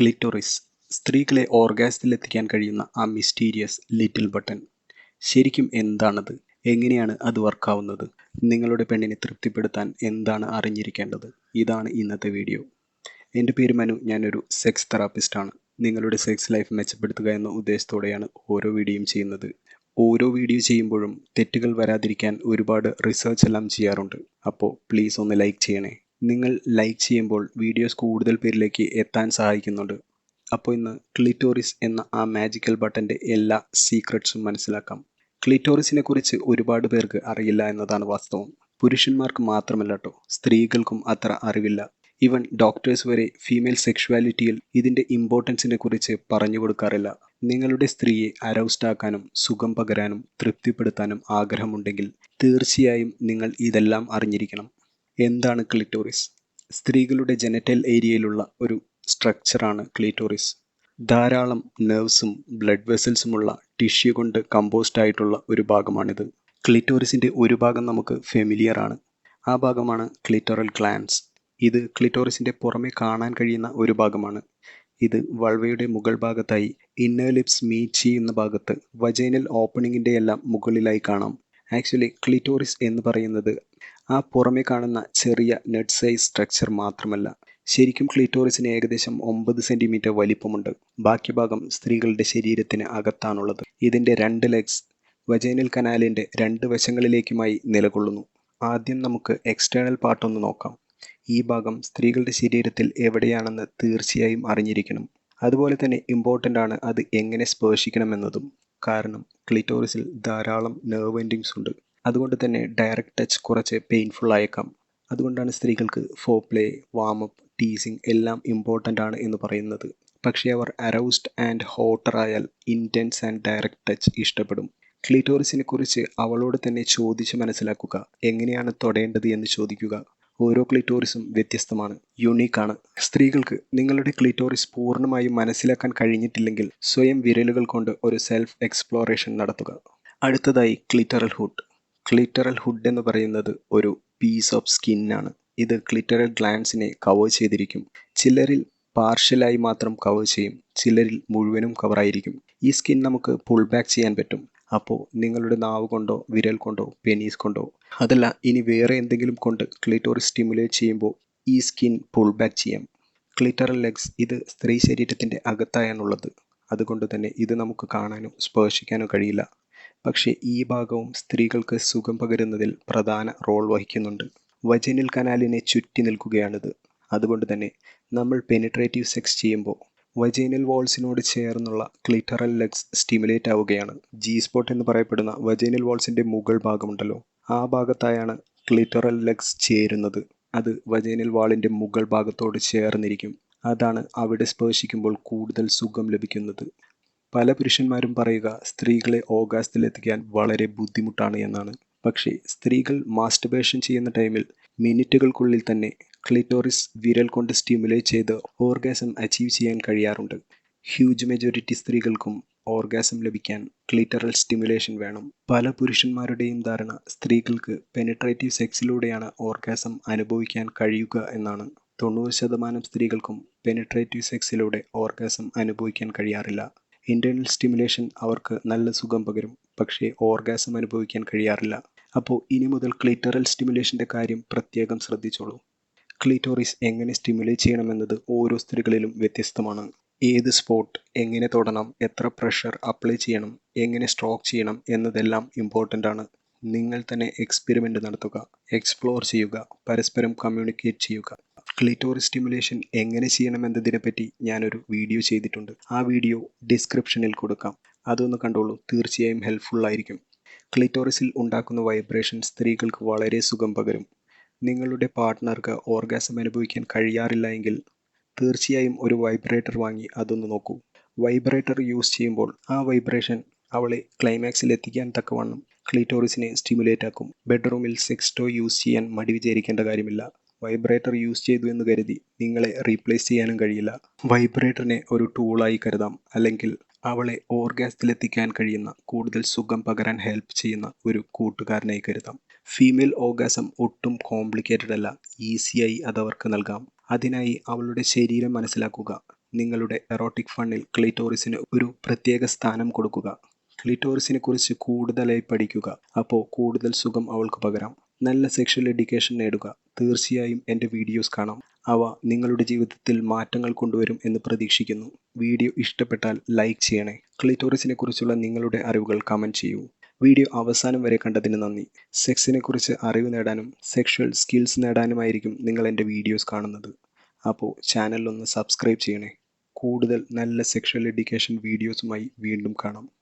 Clitoris സ്ത്രീകളെ ഓർഗാസത്തിലെത്തിക്കാൻ കഴിയുന്ന ആ മിസ്റ്റീരിയസ് ലിറ്റിൽ ബട്ടൺ. ശരിക്കും എന്താണത്? എങ്ങനെയാണ് അത് വർക്കാവുന്നത്? നിങ്ങളുടെ പെണ്ണിനെ തൃപ്തിപ്പെടുത്താൻ എന്താണ് അറിഞ്ഞിരിക്കേണ്ടത്? ഇതാണ് ഇന്നത്തെ വീഡിയോ. എന്റെ പേര് മനു ഞാനൊരു സെക്സ് തെറാപ്പിസ്റ്റാണ്. നിങ്ങളുടെ സെക്സ് ലൈഫ് മെച്ചപ്പെടുത്തുക എന്ന ഉദ്ദേശത്തോടെയാണ് ഓരോ വീഡിയോയും ചെയ്യുന്നത്. ഓരോ വീഡിയോ ചെയ്യുമ്പോഴും തെറ്റുകൾ വരാതിരിക്കാൻ ഒരുപാട് റിസർച്ച് എല്ലാം ചെയ്യാറുണ്ട്. അപ്പോൾ പ്ലീസ് ഒന്ന് ലൈക്ക് ചെയ്യണേ. നിങ്ങൾ ലൈക്ക് ചെയ്യുമ്പോൾ വീഡിയോസ് കൂടുതൽ പേരിലേക്ക് എത്താൻ സഹായിക്കുന്നുണ്ട്. അപ്പോൾ ഇന്ന് ക്ലിറ്റോറിസ് എന്ന ആ മാജിക്കൽ ബട്ടന്റെ എല്ലാ സീക്രട്സും മനസ്സിലാക്കാം. ക്ലിറ്റോറിസിനെ കുറിച്ച് ഒരുപാട് പേർക്ക് അറിയില്ല എന്നതാണ് വാസ്തവം. പുരുഷന്മാർക്ക് മാത്രമല്ല കേട്ടോ സ്ത്രീകൾക്കും അത്ര അറിവില്ല. ഈവൻ ഡോക്ടേഴ്സ് വരെ ഫീമെയിൽ സെക്ഷുവാലിറ്റിയിൽ ഇതിന്റെ ഇമ്പോർട്ടൻസിനെ കുറിച്ച് പറഞ്ഞു കൊടുക്കാറില്ല. നിങ്ങളുടെ സ്ത്രീയെ അറൗസ്ഡ് ആക്കാനും സുഖം പകരാനും തൃപ്തിപ്പെടുത്താനും ആഗ്രഹമുണ്ടെങ്കിൽ തീർച്ചയായും നിങ്ങൾ ഇതെല്ലാം അറിഞ്ഞിരിക്കണം. എന്താണ് ക്ലിറ്റോറിസ് സ്ത്രീകളുടെ ജനറ്റൽ ഏരിയയിലുള്ള ഒരു സ്ട്രക്ചറാണ് ക്ലിറ്റോറിസ് ധാരാളം നെർവ്സും ബ്ലഡ് വെസൽസുമുള്ള ടിഷ്യൂ കൊണ്ട് കമ്പോസ്റ്റ് ആയിട്ടുള്ള ഒരു ഭാഗമാണിത്. ക്ലിറ്റോറിസിന്റെ ഒരു ഭാഗം നമുക്ക് ഫെമിലിയർ ആണ്. ആ ഭാഗമാണ് ക്ലിറ്റോറൽ ഗ്ലാൻസ് ഇത് ക്ലിറ്റോറിസിന്റെ പുറമെ കാണാൻ കഴിയുന്ന ഒരു ഭാഗമാണ്. ഇത് വൾവയുടെ മുകൾ ഭാഗത്തായി ഇന്നർ ലിപ്സ് മീറ്റ് ചെയ്യുന്ന ഭാഗത്ത് വജൈനൽ ഓപ്പണിങ്ങിന്റെ എല്ലാം മുകളിലായി കാണാം. ആക്ച്വലി ക്ലിറ്റോറിസ് എന്ന് പറയുന്നത് ആ പുറമെ കാണുന്ന ചെറിയ നെഡ് സൈസ് സ്ട്രക്ചർ മാത്രമല്ല ശരിക്കും ക്ലിറ്റോറിസിന് ഏകദേശം ഒമ്പത് സെന്റിമീറ്റർ വലിപ്പമുണ്ട്. ബാക്കി ഭാഗം സ്ത്രീകളുടെ ശരീരത്തിന് അകത്താണുള്ളത്. ഇതിന്റെ രണ്ട് ലെഗ്സ് വജൈനൽ കനാലിന്റെ രണ്ട് വശങ്ങളിലേക്കുമായി നിലകൊള്ളുന്നു. ആദ്യം നമുക്ക് എക്സ്റ്റേണൽ പാർട്ടൊന്ന് നോക്കാം. ഈ ഭാഗം സ്ത്രീകളുടെ ശരീരത്തിൽ എവിടെയാണെന്ന് തീർച്ചയായും അറിഞ്ഞിരിക്കണം. അതുപോലെ തന്നെ ഇമ്പോർട്ടന്റ് ആണ് അത് എങ്ങനെ സ്പർശിക്കണമെന്നതും. കാരണം ക്ലിറ്റോറിസിൽ ധാരാളം നെർവ് എൻഡിങ്സ് ഉണ്ട്. അതുകൊണ്ട് തന്നെ ഡയറക്റ്റ് ടച്ച് കുറച്ച് പെയിൻഫുൾ ആയേക്കാം. അതുകൊണ്ടാണ് സ്ത്രീകൾക്ക് ഫോ പ്ലേ വാമപ്പ് ടീസിങ് എല്ലാം ഇമ്പോർട്ടന്റ് ആണ് എന്ന് പറയുന്നത്. പക്ഷേ അവർ അറൗസ്ഡ് ആൻഡ് ഹോട്ടർ ആയാൽ ഇന്റൻസ് ആൻഡ് ഡയറക്റ്റ് ടച്ച് ഇഷ്ടപ്പെടും. ക്ലിറ്റോറിസിനെ കുറിച്ച് അവളോട് തന്നെ ചോദിച്ച് മനസ്സിലാക്കുക. എങ്ങനെയാണ് തൊടേണ്ടത് എന്ന് ചോദിക്കുക. ഓരോ ക്ലിറ്റോറിസും വ്യത്യസ്തമാണ് യുണീക്കാണ് സ്ത്രീകൾക്ക് നിങ്ങളുടെ ക്ലിറ്റോറിസ് പൂർണമായും മനസ്സിലാക്കാൻ കഴിഞ്ഞിട്ടില്ലെങ്കിൽ സ്വയം വിരലുകൾ കൊണ്ട് ഒരു സെൽഫ് എക്സ്പ്ലോറേഷൻ നടത്തുക. അടുത്തതായി ക്ലിറ്ററൽ ഹുഡ് ക്ലിറ്ററൽ ഹുഡ് എന്ന് പറയുന്നത് ഒരു പീസ് ഓഫ് സ്കിന്നാണ് ഇത് ക്ലിറ്ററൽ ഗ്ലാൻസിനെ കവർ ചെയ്തിരിക്കും. ചിലരിൽ പാർഷ്യലായി മാത്രം കവർ ചെയ്യും. ചിലരിൽ മുഴുവനും കവറായിരിക്കും ഈ സ്കിൻ നമുക്ക് പുൾ ബാക്ക് ചെയ്യാൻ പറ്റും. അപ്പോൾ നിങ്ങളുടെ നാവ് കൊണ്ടോ വിരൽ കൊണ്ടോ പെനീസ് കൊണ്ടോ അതല്ല ഇനി വേറെ എന്തെങ്കിലും കൊണ്ട് ക്ലിറ്റോറി സ്റ്റിമുലേറ്റ് ചെയ്യുമ്പോൾ ഈ സ്കിൻ പുൾ ബാക്ക് ചെയ്യാം. ക്ലിറ്ററൽ ലെഗ്സ് ഇത് സ്ത്രീ ശരീരത്തിന്റെ അകത്തായാണുള്ളത്. അതുകൊണ്ട് തന്നെ ഇത് നമുക്ക് കാണാനോ സ്പർശിക്കാനോ കഴിയില്ല. പക്ഷേ ഈ ഭാഗവും സ്ത്രീകൾക്ക് സുഖം പകരുന്നതിൽ പ്രധാന റോൾ വഹിക്കുന്നുണ്ട്. വജനിൽ കനാലിനെ ചുറ്റി നിൽക്കുകയാണിത്. അതുകൊണ്ട് തന്നെ നമ്മൾ പെനിട്രേറ്റീവ് സെക്സ് ചെയ്യുമ്പോൾ വജൈനൽ വാൾസിനോട് ചേർന്നുള്ള ക്ലിറ്ററൽ ലെഗ്സ് സ്റ്റിമുലേറ്റ് ആവുകയാണ്. ജി സ്പോട്ട് എന്ന് പറയപ്പെടുന്ന വജൈനൽ വാൾസിന്റെ മുകൾ ഭാഗമുണ്ടല്ലോ. ആ ഭാഗത്തായാണ് ക്ലിറ്ററൽ ലെഗ്സ് ചേരുന്നത്. അത് വജൈനൽ വാളിന്റെ മുകൾ ഭാഗത്തോട് ചേർന്നിരിക്കും. അതാണ് അവിടെ സ്പർശിക്കുമ്പോൾ കൂടുതൽ സുഖം ലഭിക്കുന്നത്. പല പുരുഷന്മാരും പറയുക സ്ത്രീകളെ ഓഗാസ്റ്റിലെത്തിക്കാൻ വളരെ ബുദ്ധിമുട്ടാണ് എന്നാണ്. പക്ഷേ സ്ത്രീകൾ മാസ്റ്റർബേഷൻ ചെയ്യുന്ന ടൈമിൽ മിനിറ്റുകൾക്കുള്ളിൽ തന്നെ ക്ലിറ്റോറിസ് വിരൽ കൊണ്ട് സ്റ്റിമുലേറ്റ് ചെയ്ത് ഓർഗാസം അച്ചീവ് ചെയ്യാൻ കഴിയാറുണ്ട്. ഹ്യൂജ് മെജോറിറ്റി സ്ത്രീകൾക്കും ഓർഗാസം ലഭിക്കാൻ ക്ലിറ്ററൽ സ്റ്റിമുലേഷൻ വേണം. പല പുരുഷന്മാരുടെയും ധാരണ സ്ത്രീകൾക്ക് പെനിട്രേറ്റീവ് സെക്സിലൂടെയാണ് ഓർഗാസം അനുഭവിക്കാൻ കഴിയുക എന്നാണ്. തൊണ്ണൂറ് ശതമാനം സ്ത്രീകൾക്കും പെനിട്രേറ്റീവ് സെക്സിലൂടെ ഓർഗാസം അനുഭവിക്കാൻ കഴിയാറില്ല. ഇന്റേർണൽ സ്റ്റിമുലേഷൻ അവർക്ക് നല്ല സുഖം പകരും. പക്ഷേ ഓർഗാസം അനുഭവിക്കാൻ കഴിയാറില്ല. അപ്പോൾ ഇനി മുതൽ ക്ലിറ്ററൽ സ്റ്റിമുലേഷന്റെ കാര്യം പ്രത്യേകം ശ്രദ്ധിച്ചോളൂ. ക്ലിറ്റോറിസ് എങ്ങനെ സ്റ്റിമുലേറ്റ് ചെയ്യണമെന്നത് ഓരോ സ്ത്രീകളിലും വ്യത്യസ്തമാണ്. ഏത് സ്പോട്ട് എങ്ങനെ തൊടണം എത്ര പ്രഷർ അപ്ലൈ ചെയ്യണം എങ്ങനെ സ്ട്രോക്ക് ചെയ്യണം എന്നതെല്ലാം ഇമ്പോർട്ടന്റ് ആണ്. നിങ്ങൾ തന്നെ എക്സ്പെരിമെന്റ് നടത്തുക എക്സ്പ്ലോർ ചെയ്യുക പരസ്പരം കമ്മ്യൂണിക്കേറ്റ് ചെയ്യുക. ക്ലിറ്റോറിസ് സ്റ്റിമുലേഷൻ എങ്ങനെ ചെയ്യണമെന്നതിനെപ്പറ്റി ഞാനൊരു വീഡിയോ ചെയ്തിട്ടുണ്ട്. ആ വീഡിയോ ഡിസ്ക്രിപ്ഷനിൽ കൊടുക്കാം. അതൊന്ന് കണ്ടോളൂ. തീർച്ചയായും ഹെൽപ്ഫുൾ ആയിരിക്കും. ക്ലിറ്റോറിസിൽ ഉണ്ടാക്കുന്ന വൈബ്രേഷൻ സ്ത്രീകൾക്ക് വളരെ സുഖം പകരും. നിങ്ങളുടെ പാർട്ട്ണർക്ക് ഓർഗാസം അനുഭവിക്കാൻ കഴിയാറില്ല എങ്കിൽ തീർച്ചയായും ഒരു വൈബ്രേറ്റർ വാങ്ങി അതൊന്ന് നോക്കൂ. വൈബ്രേറ്റർ യൂസ് ചെയ്യുമ്പോൾ ആ വൈബ്രേഷൻ അവളെ ക്ലൈമാക്സിൽ എത്തിക്കാൻ തക്കവണ്ണം ക്ലിറ്റോറിസിനെ സ്റ്റിമുലേറ്റ് ആക്കും. ബെഡ്റൂമിൽ സെക്സ് ടോ യൂസ് ചെയ്യാൻ മടി വിചാരിക്കേണ്ട കാര്യമില്ല. വൈബ്രേറ്റർ യൂസ് ചെയ്തു എന്ന് കരുതി നിങ്ങളെ റീപ്ലേസ് ചെയ്യാനും കഴിയില്ല. വൈബ്രേറ്ററിനെ ഒരു ടൂളായി കരുതാം. അല്ലെങ്കിൽ അവളെ ഓർഗാസത്തിലെത്തിക്കാൻ കഴിയുന്ന കൂടുതൽ സുഖം പകരാൻ ഹെൽപ്പ് ചെയ്യുന്ന ഒരു കൂട്ടുകാരനായി കരുതാം. ഫീമെയിൽ ഓർഗാസം ഒട്ടും കോംപ്ലിക്കേറ്റഡ് അല്ല ഈസിയായി അത് അവർക്ക് നൽകാം. അതിനായി അവളുടെ ശരീരം മനസ്സിലാക്കുക. നിങ്ങളുടെ എറോട്ടിക് ഫണ്ണിൽ ക്ലിറ്റോറിസിന് ഒരു പ്രത്യേക സ്ഥാനം കൊടുക്കുക. ക്ലിറ്റോറിസിനെ കുറിച്ച് കൂടുതലായി പഠിക്കുക. അപ്പോൾ കൂടുതൽ സുഖം അവൾക്ക് പകരാം. നല്ല സെക്ഷൽ എഡ്യൂക്കേഷൻ നേടുക. തീർച്ചയായും എന്റെ വീഡിയോസ് കാണാം. അവ നിങ്ങളുടെ ജീവിതത്തിൽ മാറ്റങ്ങൾ കൊണ്ടുവരും എന്ന് പ്രതീക്ഷിക്കുന്നു. വീഡിയോ ഇഷ്ടപ്പെട്ടാൽ ലൈക്ക് ചെയ്യണേ. ക്ലിറ്റോറിസിനെ കുറിച്ചുള്ള നിങ്ങളുടെ അറിവുകൾ കമന്റ് ചെയ്യൂ. വീഡിയോ അവസാനം വരെ കണ്ടതിന് നന്ദി. സെക്സിനെ കുറിച്ച് അറിവ് നേടാനും സെക്ഷൽ സ്കിൽസ് നേടാനുമായിരിക്കും നിങ്ങൾ എന്റെ വീഡിയോസ് കാണുന്നത്. അപ്പോൾ ചാനലൊന്ന് സബ്സ്ക്രൈബ് ചെയ്യണേ. കൂടുതൽ നല്ല സെക്ഷൽ എഡ്യൂക്കേഷൻ വീഡിയോസുമായി വീണ്ടും കാണാം.